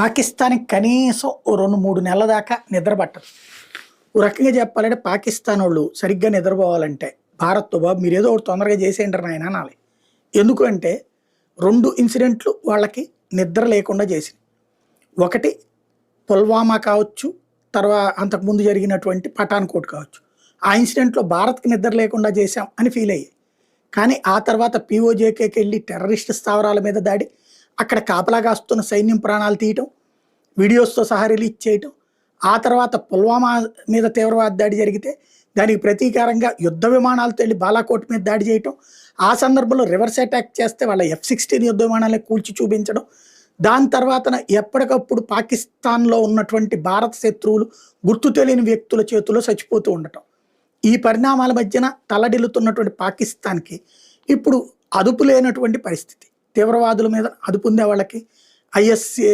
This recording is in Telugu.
పాకిస్తాన్కి కనీసం ఓ రెండు మూడు నెలల దాకా నిద్ర పట్టదు ఓ రకంగా చెప్పాలంటే పాకిస్తాన్ వాళ్ళు సరిగ్గా నిద్రపోవాలంటే భారత్తో బాబు మీరు ఏదో ఒకటి తొందరగా చేసేయంటారు నాయన అనాలి. ఎందుకంటే రెండు ఇన్సిడెంట్లు వాళ్ళకి నిద్ర లేకుండా చేసింది ఒకటి పుల్వామా కావచ్చు తర్వాత అంతకుముందు జరిగినటువంటి పఠాన్కోట్ కావచ్చు. ఆ ఇన్సిడెంట్లో భారత్కి నిద్ర లేకుండా చేశాం అని ఫీల్ అయ్యాయి. కానీ ఆ తర్వాత పీఓజేకేకి వెళ్ళి టెర్రరిస్ట్ స్థావరాల మీద దాడి అక్కడ కాపలా కాస్తున్న సైన్యం ప్రాణాలు తీయటం వీడియోస్తో సహా రిలీజ్ చేయటం ఆ తర్వాత పుల్వామా మీద తీవ్రవాద దాడి జరిగితే దానికి ప్రతీకారంగా యుద్ధ విమానాలతో వెళ్ళి బాలాకోట్ మీద దాడి చేయటం ఆ సందర్భంలో రివర్స్ అటాక్ చేస్తే వాళ్ళ ఎఫ్ సిక్స్టీన్ యుద్ధ విమానాలే కూల్చి చూపించడం దాని తర్వాత ఎప్పటికప్పుడు పాకిస్తాన్లో ఉన్నటువంటి భారత శత్రువులు గుర్తు తెలియని వ్యక్తుల చేతుల్లో చచ్చిపోతూ ఉండటం. ఈ పరిణామాల మధ్యన తలడిల్లుతున్నటువంటి పాకిస్తాన్కి ఇప్పుడు అదుపు లేనటువంటి పరిస్థితి. తీవ్రవాదుల మీద అదుపు ఉందే వాళ్ళకి ఐఎస్ఏ